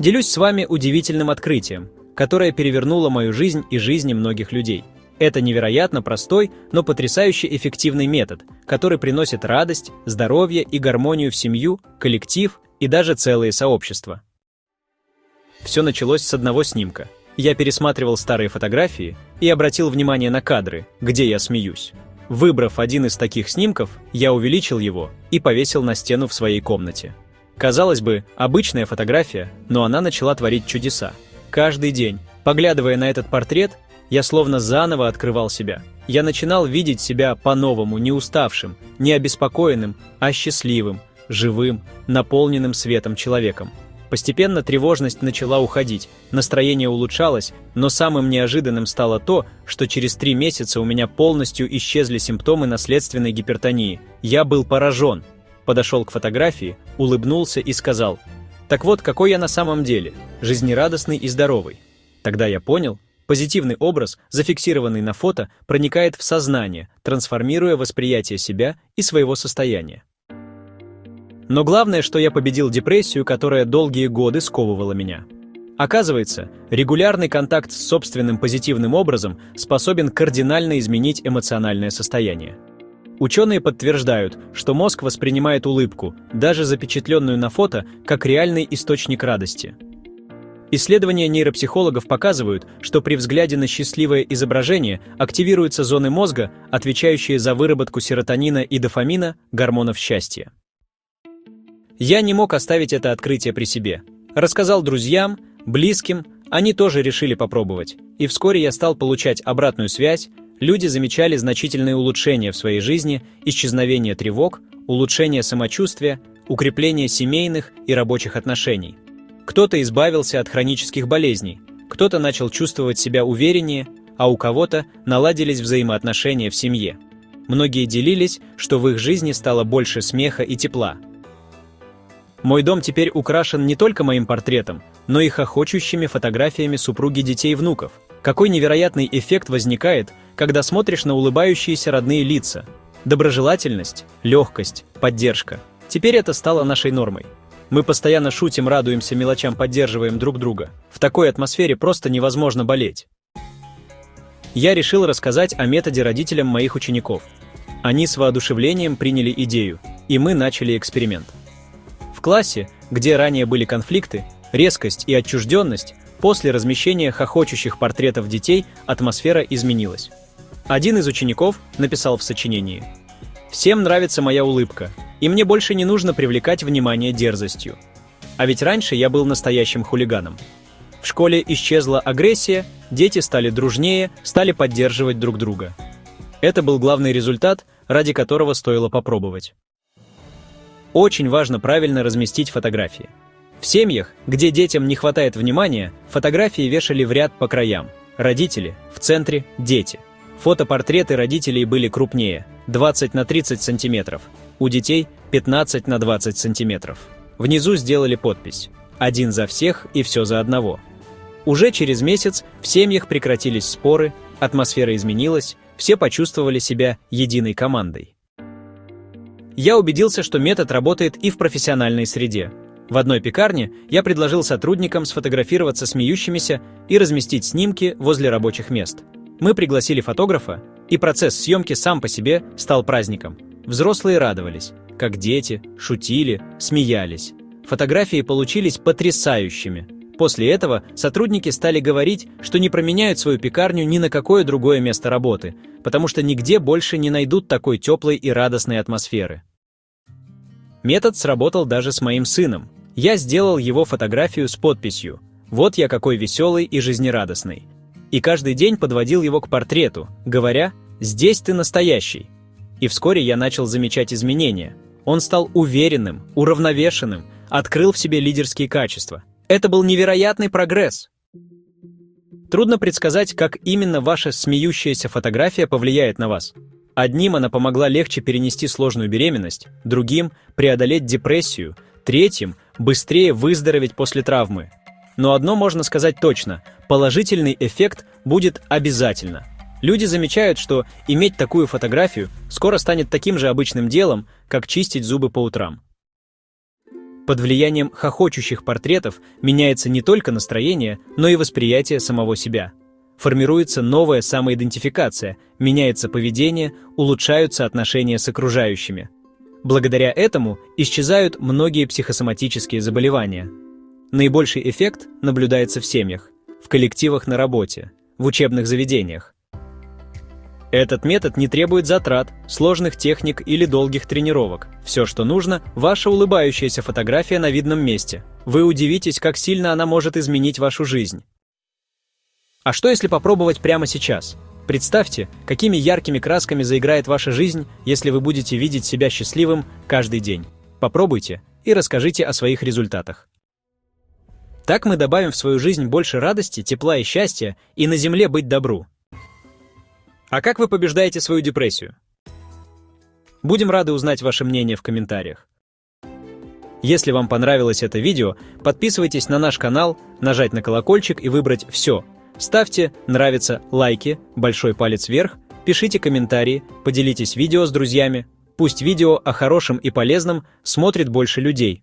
Делюсь с вами удивительным открытием, которое перевернуло мою жизнь и жизни многих людей. Это невероятно простой, но потрясающе эффективный метод, который приносит радость, здоровье и гармонию в семью, коллектив и даже целые сообщества. Все началось с одного снимка. Я пересматривал старые фотографии и обратил внимание на кадры, где я смеюсь. Выбрав один из таких снимков, я увеличил его и повесил на стену в своей комнате. Казалось бы, обычная фотография, но она начала творить чудеса. Каждый день, поглядывая на этот портрет, я словно заново открывал себя. Я начинал видеть себя по-новому, не уставшим, не обеспокоенным, а счастливым, живым, наполненным светом человеком. Постепенно тревожность начала уходить, настроение улучшалось, но самым неожиданным стало то, что через три месяца у меня полностью исчезли симптомы наследственной гипертонии. Я был поражен. Подошел к фотографии, улыбнулся и сказал, «Так вот, какой я на самом деле, жизнерадостный и здоровый». Тогда я понял, позитивный образ, зафиксированный на фото, проникает в сознание, трансформируя восприятие себя и своего состояния. Но главное, что я победил депрессию, которая долгие годы сковывала меня. Оказывается, регулярный контакт с собственным позитивным образом способен кардинально изменить эмоциональное состояние. Ученые подтверждают, что мозг воспринимает улыбку, даже запечатленную на фото, как реальный источник радости. Исследования нейропсихологов показывают, что при взгляде на счастливое изображение активируются зоны мозга, отвечающие за выработку серотонина и дофамина, гормонов счастья. Я не мог оставить это открытие при себе. Рассказал друзьям, близким, они тоже решили попробовать. И вскоре я стал получать обратную связь, люди замечали значительные улучшения в своей жизни, исчезновение тревог, улучшение самочувствия, укрепление семейных и рабочих отношений. Кто-то избавился от хронических болезней, кто-то начал чувствовать себя увереннее, а у кого-то наладились взаимоотношения в семье. Многие делились, что в их жизни стало больше смеха и тепла – мой дом теперь украшен не только моим портретом, но и хохочущими фотографиями супруги детей и внуков. Какой невероятный эффект возникает, когда смотришь на улыбающиеся родные лица. Доброжелательность, легкость, поддержка. Теперь это стало нашей нормой. Мы постоянно шутим, радуемся мелочам, поддерживаем друг друга. В такой атмосфере просто невозможно болеть. Я решил рассказать о методе родителям моих учеников. Они с воодушевлением приняли идею, и мы начали эксперимент. В классе, где ранее были конфликты, резкость и отчужденность, после размещения хохочущих портретов детей атмосфера изменилась. Один из учеников написал в сочинении «Всем нравится моя улыбка, и мне больше не нужно привлекать внимание дерзостью. А ведь раньше я был настоящим хулиганом. В школе исчезла агрессия, дети стали дружнее, стали поддерживать друг друга. Это был главный результат, ради которого стоило попробовать. Очень важно правильно разместить фотографии. В семьях, где детям не хватает внимания, фотографии вешали в ряд по краям. Родители, в центре – дети. Фотопортреты родителей были крупнее – 20 на 30 сантиметров. У детей – 15 на 20 сантиметров. Внизу сделали подпись «Один за всех и все за одного». Уже через месяц в семьях прекратились споры, атмосфера изменилась, все почувствовали себя единой командой я убедился, что метод работает и в профессиональной среде. В одной пекарне я предложил сотрудникам сфотографироваться смеющимися и разместить снимки возле рабочих мест. Мы пригласили фотографа, и процесс съемки сам по себе стал праздником. Взрослые радовались, как дети, шутили, смеялись. Фотографии получились потрясающими. После этого сотрудники стали говорить, что не променяют свою пекарню ни на какое другое место работы, потому что нигде больше не найдут такой теплой и радостной атмосферы. Метод сработал даже с моим сыном. Я сделал его фотографию с подписью «Вот я какой веселый и жизнерадостный». И каждый день подводил его к портрету, говоря «Здесь ты настоящий». И вскоре я начал замечать изменения. Он стал уверенным, уравновешенным, открыл в себе лидерские качества. Это был невероятный прогресс. Трудно предсказать, как именно ваша смеющаяся фотография повлияет на вас. Одним она помогла легче перенести сложную беременность, другим – преодолеть депрессию, третьим – быстрее выздороветь после травмы. Но одно можно сказать точно – положительный эффект будет обязательно. Люди замечают, что иметь такую фотографию скоро станет таким же обычным делом, как чистить зубы по утрам. Под влиянием хохочущих портретов меняется не только настроение, но и восприятие самого себя. Формируется новая самоидентификация, меняется поведение, улучшаются отношения с окружающими. Благодаря этому исчезают многие психосоматические заболевания. Наибольший эффект наблюдается в семьях, в коллективах на работе, в учебных заведениях. Этот метод не требует затрат, сложных техник или долгих тренировок. Все, что нужно, ваша улыбающаяся фотография на видном месте. Вы удивитесь, как сильно она может изменить вашу жизнь. А что если попробовать прямо сейчас? Представьте, какими яркими красками заиграет ваша жизнь, если вы будете видеть себя счастливым каждый день. Попробуйте и расскажите о своих результатах. Так мы добавим в свою жизнь больше радости, тепла и счастья, и на земле быть добру. А как вы побеждаете свою депрессию? Будем рады узнать ваше мнение в комментариях. Если вам понравилось это видео, подписывайтесь на наш канал, нажать на колокольчик и выбрать «Все». Ставьте «Нравится», лайки, большой палец вверх, пишите комментарии, поделитесь видео с друзьями. Пусть видео о хорошем и полезном смотрит больше людей.